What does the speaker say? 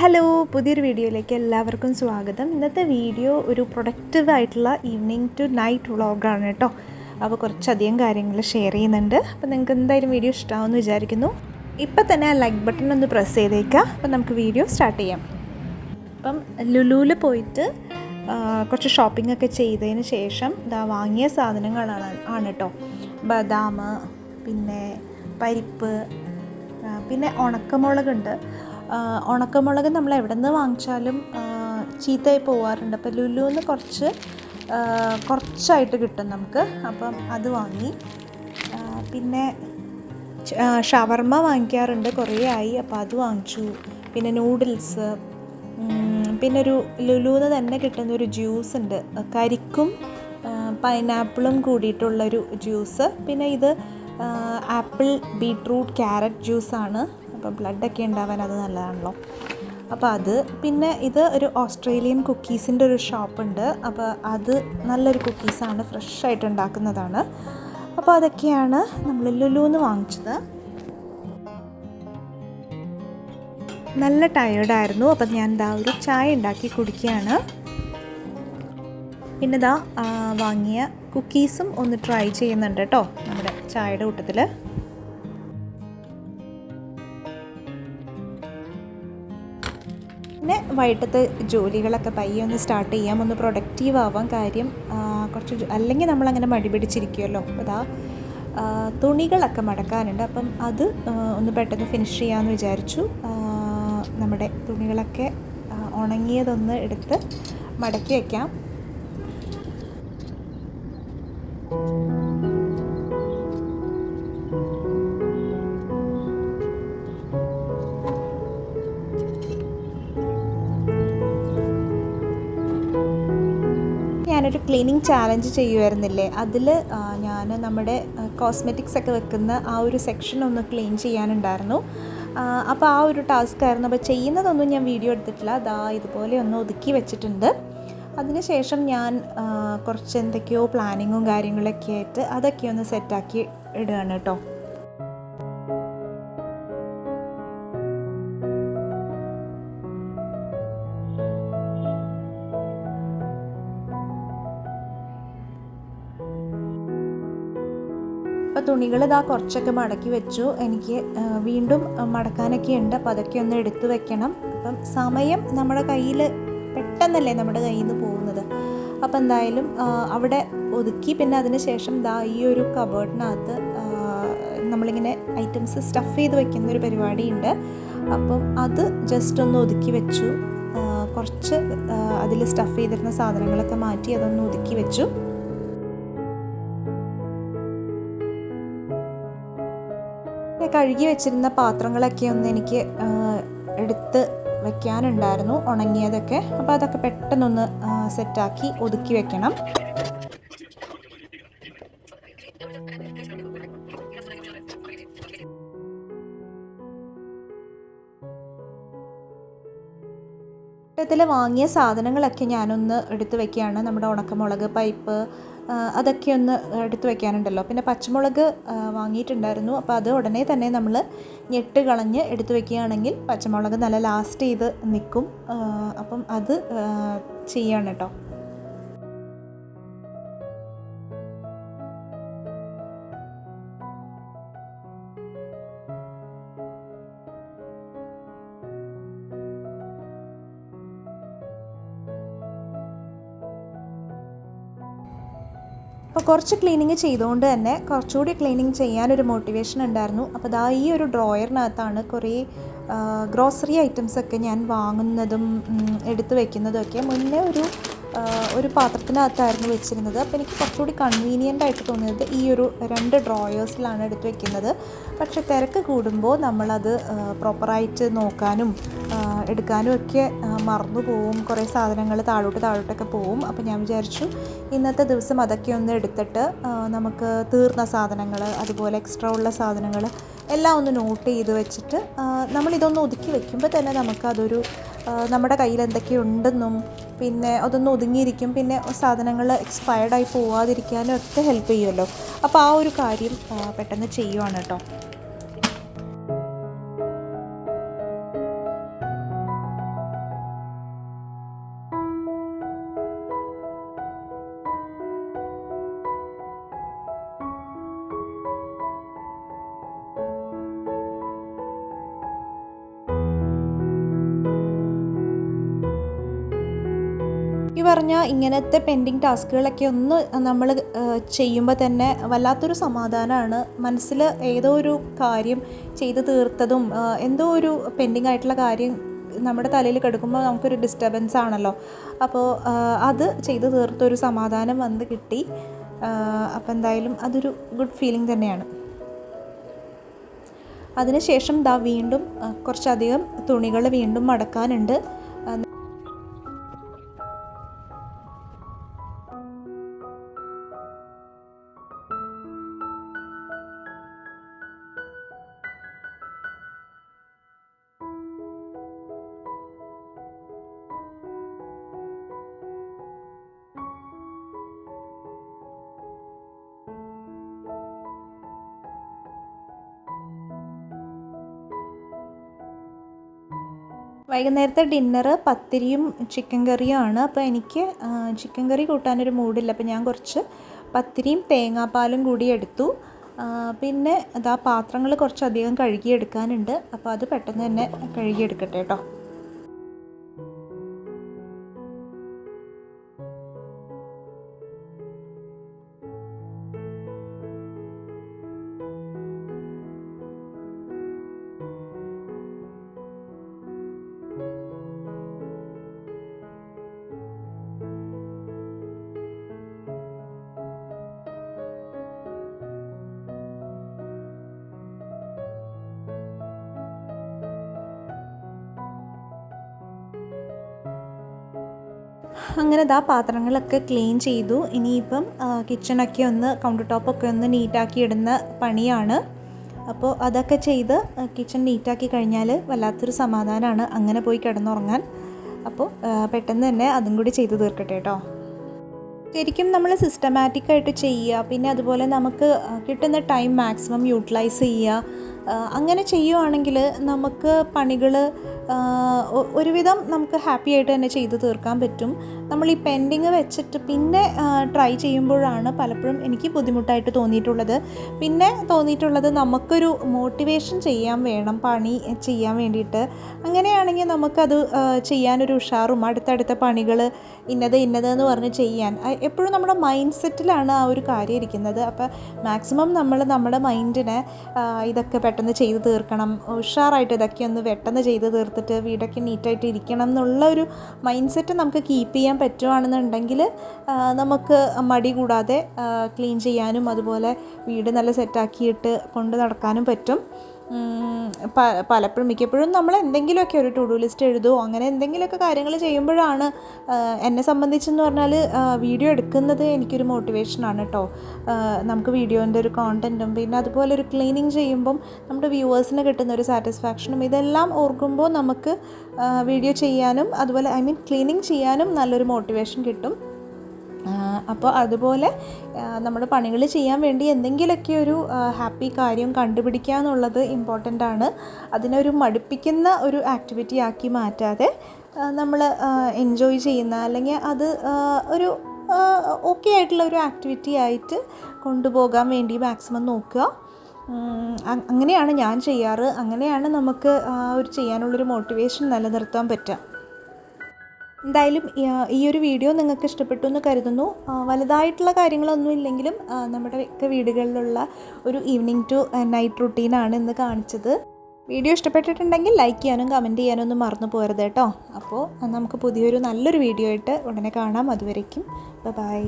Hello പുതിയൊരു വീഡിയോയിലേക്ക് എല്ലാവർക്കും സ്വാഗതം. ഇന്നത്തെ വീഡിയോ ഒരു പ്രൊഡക്റ്റീവ് ആയിട്ടുള്ള ഈവനിങ് ടു നൈറ്റ് വ്ളോഗാണ് കേട്ടോ അപ്പോൾ കുറച്ചധികം കാര്യങ്ങൾ ഷെയർ ചെയ്യുന്നുണ്ട്. അപ്പോൾ നിങ്ങൾക്ക് എന്തായാലും വീഡിയോ ഇഷ്ടമാവുമെന്ന് വിചാരിക്കുന്നു. ഇപ്പോൾ തന്നെ ആ ലൈക്ക് ബട്ടൺ ഒന്ന് പ്രസ് ചെയ്തേക്കുക അപ്പോൾ നമുക്ക് വീഡിയോ സ്റ്റാർട്ട് ചെയ്യാം. അപ്പം ലുലുവിൽ പോയിട്ട് കുറച്ച് ഷോപ്പിംഗ് ഒക്കെ ചെയ്തതിന് ശേഷം ഇതാ വാങ്ങിയ സാധനങ്ങളാണ് ആണ് കേട്ടോ ബദാം പിന്നെ പരിപ്പ് പിന്നെ ഉണക്കമുളകുണ്ട്. ഉണക്കമുളക് നമ്മൾ എവിടെ നിന്ന് വാങ്ങിച്ചാലും ചീത്തയായി പോവാറുണ്ട്. അപ്പോൾ ലുലുന്ന് കുറച്ച് കുറച്ചായിട്ട് കിട്ടും നമുക്ക്. അപ്പം അത് വാങ്ങി. പിന്നെ ഷവർമ്മ വാങ്ങിക്കാറുണ്ട്. കുറേ ആയി. അപ്പോൾ അത് വാങ്ങിച്ചു. പിന്നെ നൂഡിൽസ്. പിന്നെ ഒരു ലുലുന്ന് തന്നെ കിട്ടുന്ന ഒരു ജ്യൂസ് ഉണ്ട്. കരിക്കും പൈനാപ്പിളും കൂടിയിട്ടുള്ളൊരു ജ്യൂസ്. പിന്നെ ഇത് ആപ്പിൾ ബീട്രൂട്ട് ക്യാരറ്റ് ജ്യൂസാണ്. അപ്പോൾ ബ്ലഡൊക്കെ ഉണ്ടാവാൻ അത് നല്ലതാണല്ലോ. അപ്പോൾ അത് പിന്നെ ഇത് ഒരു ഓസ്ട്രേലിയൻ കുക്കീസിന്റെ ഒരു ഷോപ്പുണ്ട്. അപ്പോൾ അത് നല്ലൊരു കുക്കീസാണ് ഫ്രഷ് ആയിട്ട് ഉണ്ടാക്കുന്നതാണ്. അപ്പോൾ അതൊക്കെയാണ് നമ്മൾ ലുലുന്ന് വാങ്ങിച്ചത്. നല്ല ടയേർഡായിരുന്നു അപ്പം ഞാൻ ഇതാ ഒരു ചായ ഉണ്ടാക്കി കുടിക്കുകയാണ്. പിന്നെ ഇതാ വാങ്ങിയ കുക്കീസും ഒന്ന് ട്രൈ ചെയ്യുന്നുണ്ട് കേട്ടോ നമ്മുടെ ചായയുടെ കൂട്ടത്തിൽ പിന്നെ വൈകിട്ടത്തെ ജോലികളൊക്കെ പയ്യെ ഒന്ന് സ്റ്റാർട്ട് ചെയ്യാം. ഒന്ന് പ്രൊഡക്റ്റീവ് ആവാം കാര്യം കുറച്ച് അല്ലെങ്കിൽ നമ്മളങ്ങനെ മടി പിടിച്ചിരിക്കുമല്ലോ അതാ തുണികളൊക്കെ മടക്കാനുണ്ട്. അപ്പം അത് ഒന്ന് പെട്ടെന്ന് ഫിനിഷ് ചെയ്യാമെന്ന് വിചാരിച്ചു. നമ്മുടെ തുണികളൊക്കെ ഉണങ്ങിയതൊന്ന് എടുത്ത് മടക്കി വയ്ക്കാം ഞാനൊരു ക്ലീനിങ് ചാലഞ്ച് ചെയ്യുമായിരുന്നില്ലേ അതിൽ ഞാൻ നമ്മുടെ കോസ്മെറ്റിക്സ് ഒക്കെ വെക്കുന്ന ആ ഒരു സെക്ഷൻ ഒന്ന് ക്ലീൻ ചെയ്യാനുണ്ടായിരുന്നു. അപ്പോൾ ആ ഒരു ടാസ്ക് ആയിരുന്നു. അപ്പോൾ ചെയ്യുന്നതൊന്നും ഞാൻ വീഡിയോ എടുത്തിട്ടില്ല. അതാ ഇതുപോലെ ഒന്ന് ഒതുക്കി വെച്ചിട്ടുണ്ട്. അതിനുശേഷം ഞാൻ കുറച്ച് എന്തൊക്കെയോ പ്ലാനിങ്ങും കാര്യങ്ങളൊക്കെ ആയിട്ട് അതൊക്കെ ഒന്ന് സെറ്റാക്കി ഇടുകയാണ് കേട്ടോ. അപ്പോൾ തുണികൾ ഇതാ കുറച്ചൊക്കെ മടക്കി വെച്ചു. എനിക്ക് വീണ്ടും മടക്കാനൊക്കെ ഉണ്ട്. അപ്പോൾ അതൊക്കെ ഒന്ന് എടുത്തു വെക്കണം. അപ്പം സമയം നമ്മുടെ കയ്യിൽ പെട്ടെന്നല്ലേ നമ്മുടെ കയ്യിൽ നിന്ന് പോകുന്നത്. അപ്പോൾ എന്തായാലും അവിടെ ഒതുക്കി. പിന്നെ അതിന് ശേഷം ദാ ഈ ഒരു കബേർഡിനകത്ത് നമ്മളിങ്ങനെ ഐറ്റംസ് സ്റ്റഫ് ചെയ്ത് വെക്കുന്ന ഒരു പരിപാടിയുണ്ട്. അപ്പം അത് ജസ്റ്റ് ഒന്ന് ഒതുക്കി വെച്ചു. കുറച്ച് അതിൽ സ്റ്റഫ് ചെയ്തിരുന്ന സാധനങ്ങളൊക്കെ മാറ്റി അതൊന്ന് ഒതുക്കി വെച്ചു. കഴുകി വെച്ചിരുന്ന പാത്രങ്ങളൊക്കെ ഒന്ന് എനിക്ക് എടുത്ത് വെക്കാനുണ്ടായിരുന്നു ഉണങ്ങിയതൊക്കെ. അപ്പോൾ അതൊക്കെ പെട്ടെന്നൊന്ന് സെറ്റാക്കി ഒതുക്കി വെക്കണം. ത്തിൽ വാങ്ങിയ സാധനങ്ങളൊക്കെ ഞാനൊന്ന് എടുത്തു വെക്കുകയാണ്. നമ്മുടെ ഉണക്കമുളക് പൈപ്പ് അതൊക്കെ ഒന്ന് എടുത്തു വെക്കാനുണ്ടല്ലോ. പിന്നെ പച്ചമുളക് വാങ്ങിയിട്ടുണ്ടായിരുന്നു. അപ്പോൾ അത് ഉടനെ തന്നെ നമ്മൾ ഞെട്ട് കളഞ്ഞ് എടുത്തു വെക്കുകയാണെങ്കിൽ പച്ചമുളക് നല്ല ലാസ്റ്റ് ചെയ്ത് നിൽക്കും. അപ്പം അത് ചെയ്യാണ് കേട്ടോ അപ്പോൾ കുറച്ച് ക്ലീനിങ് ചെയ്തുകൊണ്ട് തന്നെ കുറച്ചുകൂടി ക്ലീനിങ് ചെയ്യാനൊരു മോട്ടിവേഷൻ ഉണ്ടായിരുന്നു. അപ്പോൾ ദാ ഈ ഒരു ഡ്രോയറിനകത്താണ് കുറേ ഗ്രോസറി ഐറ്റംസ് ഒക്കെ ഞാൻ വാങ്ങുന്നതും എടുത്തു വയ്ക്കുന്നതും ഒക്കെ മുന്നേ ഒരു ഒരു പാത്രത്തിനകത്തായിരുന്നു വെച്ചിരുന്നത്. അപ്പോൾ എനിക്ക് കുറച്ചുകൂടി കൺവീനിയന്റ് ആയിട്ട് തോന്നിയത് ഈ ഒരു രണ്ട് ഡ്രോയേഴ്സിലാണ് എടുത്ത് വെക്കുന്നത്. പക്ഷെ തിരക്ക് കൂടുമ്പോൾ നമ്മളത് പ്രോപ്പറായിട്ട് നോക്കാനും എടുക്കാനും ഒക്കെ മറന്നു പോവും. കുറേ സാധനങ്ങൾ താഴോട്ട് താഴോട്ടൊക്കെ പോവും. അപ്പോൾ ഞാൻ വിചാരിച്ചു ഇന്നത്തെ ദിവസം അതൊക്കെ ഒന്ന് എടുത്തിട്ട് നമുക്ക് തീർന്ന സാധനങ്ങൾ അതുപോലെ എക്സ്ട്രാ ഉള്ള സാധനങ്ങൾ എല്ലാം ഒന്ന് നോട്ട് ചെയ്ത് വെച്ചിട്ട് നമ്മളിതൊന്ന് ഒതുക്കി വെക്കുമ്പോൾ തന്നെ നമുക്കതൊരു നമ്മുടെ കയ്യിൽ എന്തൊക്കെയുണ്ടെന്നും പിന്നെ അതൊന്ന് ഒതുങ്ങിയിരിക്കും പിന്നെ സാധനങ്ങൾ എക്സ്പയർഡായി പോവാതിരിക്കാനും ഒക്കെ ഹെൽപ്പ് ചെയ്യുമല്ലോ. അപ്പോൾ ആ ഒരു കാര്യം പെട്ടെന്ന് ചെയ്യുവാണ് കേട്ടോ. പറഞ്ഞാൽ ഇങ്ങനത്തെ പെൻഡിങ് ടാസ്കുകളൊക്കെ ഒന്ന് നമ്മൾ ചെയ്യുമ്പോൾ തന്നെ വല്ലാത്തൊരു സമാധാനമാണ് മനസ്സിൽ ഏതോ ഒരു കാര്യം ചെയ്തു തീർത്തതും എന്തോ ഒരു പെൻഡിങ് ആയിട്ടുള്ള കാര്യം നമ്മുടെ തലയിൽ കിടക്കുമ്പോൾ നമുക്കൊരു ഡിസ്റ്റർബൻസ് ആണല്ലോ. അപ്പോൾ അത് ചെയ്ത് തീർത്തൊരു സമാധാനം വന്ന് കിട്ടി. അപ്പോൾ എന്തായാലും അതൊരു ഗുഡ് ഫീലിംഗ് തന്നെയാണ്. അതിനുശേഷം ദാ വീണ്ടും കുറച്ചധികം തുണികൾ വീണ്ടും മടക്കാനുണ്ട്. വൈകുന്നേരത്തെ ഡിന്നറ് പത്തിരിയും ചിക്കൻ കറിയും ആണ് അപ്പോൾ എനിക്ക് ചിക്കൻ കറി കൂട്ടാനൊരു മൂഡില്ല. അപ്പോൾ ഞാൻ കുറച്ച് പത്തിരിയും തേങ്ങാപ്പാലും കൂടി എടുത്തു. പിന്നെ അതാ പാത്രങ്ങൾ കുറച്ചധികം കഴുകിയെടുക്കാനുണ്ട്. അപ്പോൾ അത് പെട്ടെന്ന് തന്നെ കഴുകിയെടുക്കട്ടെ കേട്ടോ അങ്ങനെ ദാ പാത്രങ്ങളൊക്കെ ക്ലീൻ ചെയ്തു. ഇനിയിപ്പം കിച്ചണൊക്കെ ഒന്ന് കൗണ്ടർ ടോപ്പൊക്കെ ഒന്ന് നീറ്റാക്കി ഇടുന്ന പണിയാണ്. അപ്പോൾ അതൊക്കെ ചെയ്ത് കിച്ചൺ നീറ്റാക്കി കഴിഞ്ഞാൽ വല്ലാത്തൊരു സമാധാനമാണ് അങ്ങനെ പോയി കിടന്നുറങ്ങാൻ. അപ്പോൾ പെട്ടെന്ന് തന്നെ അതും കൂടി ചെയ്ത് തീർക്കട്ടെ കേട്ടോ. ശരിക്കും നമ്മൾ സിസ്റ്റമാറ്റിക്കായിട്ട് ചെയ്യുക പിന്നെ അതുപോലെ നമുക്ക് കിട്ടുന്ന ടൈം മാക്സിമം യൂട്ടിലൈസ് ചെയ്യുക അങ്ങനെ ചെയ്യുവാണെങ്കിൽ നമുക്ക് പണികൾ ഒരുവിധം നമുക്ക് ഹാപ്പി ആയിട്ട് തന്നെ ചെയ്ത് തീർക്കാൻ പറ്റും. നമ്മൾ ഈ പെൻഡിങ് വെച്ചിട്ട് പിന്നെ ട്രൈ ചെയ്യുമ്പോഴാണ് പലപ്പോഴും എനിക്ക് ബുദ്ധിമുട്ടായിട്ട് തോന്നിയിട്ടുള്ളത്. പിന്നെ തോന്നിയിട്ടുള്ളത് നമുക്കൊരു മോട്ടിവേഷൻ ചെയ്യാൻ വേണം പണി ചെയ്യാൻ വേണ്ടിയിട്ട്. അങ്ങനെയാണെങ്കിൽ നമുക്കത് ചെയ്യാനൊരു ഉഷാറും അടുത്തടുത്ത പണികൾ ഇന്നത് ഇന്നത് എന്ന് പറഞ്ഞ് ചെയ്യാൻ. എപ്പോഴും നമ്മുടെ മൈൻഡ് സെറ്റിലാണ് ആ ഒരു കാര്യം ഇരിക്കുന്നത്. അപ്പോൾ മാക്സിമം നമ്മൾ നമ്മുടെ മൈൻഡിനെ ഇതൊക്കെ പെട്ടെന്ന് ചെയ്ത് തീർക്കണം. ഉഷാറായിട്ട് ഇതൊക്കെ ഒന്ന് പെട്ടെന്ന് ചെയ്ത് തീർത്തിട്ട് വീടൊക്കെ നീറ്റായിട്ട് ഇരിക്കണം എന്നുള്ള ഒരു മൈൻഡ് സെറ്റ് നമുക്ക് കീപ്പ് ചെയ്യാൻ പറ്റുവാണെന്നുണ്ടെങ്കിൽ നമുക്ക് മടി കൂടാതെ ക്ലീൻ ചെയ്യാനും അതുപോലെ വീട് നല്ല സെറ്റാക്കിയിട്ട് കൊണ്ട് നടക്കാനും പറ്റും. പലപ്പോഴും മിക്കപ്പോഴും നമ്മൾ എന്തെങ്കിലുമൊക്കെ ഒരു ടു ഡു ലിസ്റ്റ് എഴുതുമോ അങ്ങനെ എന്തെങ്കിലുമൊക്കെ കാര്യങ്ങൾ ചെയ്യുമ്പോഴാണ് എന്നെ സംബന്ധിച്ചെന്ന് പറഞ്ഞാൽ വീഡിയോ എടുക്കുന്നത് എനിക്കൊരു മോട്ടിവേഷനാണ് കേട്ടോ നമുക്ക് വീഡിയോന്റെ ഒരു കോണ്ടന്റും പിന്നെ അതുപോലെ ഒരു ക്ലീനിങ് ചെയ്യുമ്പം നമ്മുടെ വ്യൂവേഴ്സിന് കിട്ടുന്ന ഒരു സാറ്റിസ്ഫാക്ഷനും ഇതെല്ലാം ഓർക്കുമ്പോൾ നമുക്ക് വീഡിയോ ചെയ്യാനും അതുപോലെ ഐ മീൻ ക്ലീനിങ് ചെയ്യാനും നല്ലൊരു മോട്ടിവേഷൻ കിട്ടും. അപ്പോൾ അതുപോലെ നമ്മൾ പണികൾ ചെയ്യാൻ വേണ്ടി എന്തെങ്കിലുമൊക്കെ ഒരു ഹാപ്പി കാര്യം കണ്ടുപിടിക്കുക എന്നുള്ളത് ഇമ്പോർട്ടന്റ് ആണ്. അതിനൊരു മടുപ്പിക്കുന്ന ഒരു ആക്ടിവിറ്റി ആക്കി മാറ്റാതെ നമ്മൾ എൻജോയ് ചെയ്യുന്ന അല്ലെങ്കിൽ അത് ഒരു ഓക്കെ ആയിട്ടുള്ള ഒരു ആക്ടിവിറ്റി ആയിട്ട് കൊണ്ടുപോകാൻ വേണ്ടി മാക്സിമം നോക്കുക. അങ്ങനെയാണ് ഞാൻ ചെയ്യാറ്. അങ്ങനെയാണ് നമുക്ക് ഒരു ചെയ്യാനുള്ളൊരു മോട്ടിവേഷൻ നിലനിർത്താൻ പറ്റുക. എന്തായാലും ഈ- ഒരു വീഡിയോ നിങ്ങൾക്ക് ഇഷ്ടപ്പെട്ടു എന്ന് കരുതുന്നു. വലുതായിട്ടുള്ള കാര്യങ്ങളൊന്നും ഇല്ലെങ്കിലും ആ, നമ്മുടെ ഒക്കെ വീടുകളിലുള്ള ഒരു ഈവനിങ് ടു നൈറ്റ് റുട്ടീനാണ് ഇന്ന് കാണിച്ചത്. വീഡിയോ ഇഷ്ടപ്പെട്ടിട്ടുണ്ടെങ്കിൽ ലൈക്ക് ചെയ്യാനും കമന്റ് ചെയ്യാനും ഒന്നും മറന്നു പോകരുത് കേട്ടോ. അപ്പോൾ നമുക്ക് പുതിയൊരു നല്ലൊരു വീഡിയോ ആയിട്ട് ഉടനെ കാണാം. അതുവരേക്കും ബൈ